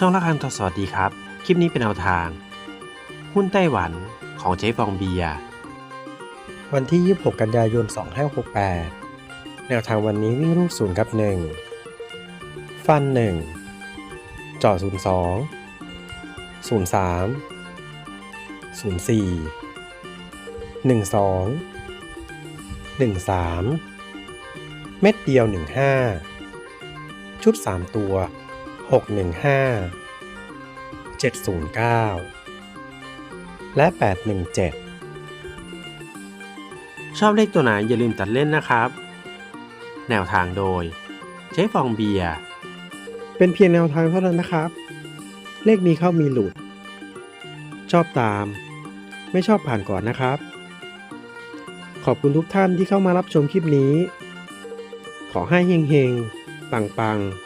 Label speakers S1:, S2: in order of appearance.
S1: ช่องละคันทอสวัสดีครับ คลิปนี้เป็นแนวทาง หุ้นไต้หวันของเจ๊ฟองเบีย
S2: วันที่ 26 กันยายน 2568 แนวทางวันนี้วิ่งรูปศูนย์กับ 1 ฟัน 1 จอ02 03 04 12 13 เม็ดเดียว 15 ชุด 3 ตัว 615 709 และ 817
S1: ชอบเลขตัวไหนอย่าลืมตัดเล่นนะครับ แนวทางโดย เจ๊ฟองเบียร์
S2: เป็นเพียงแนวทางเท่านั้นนะครับ เลขมีเข้ามีหลุด ชอบตาม ไม่ชอบผ่านก่อนนะครับ ขอบคุณทุกท่านที่เข้ามารับชมคลิปนี้ ขอให้เฮงเฮงๆปังปังๆ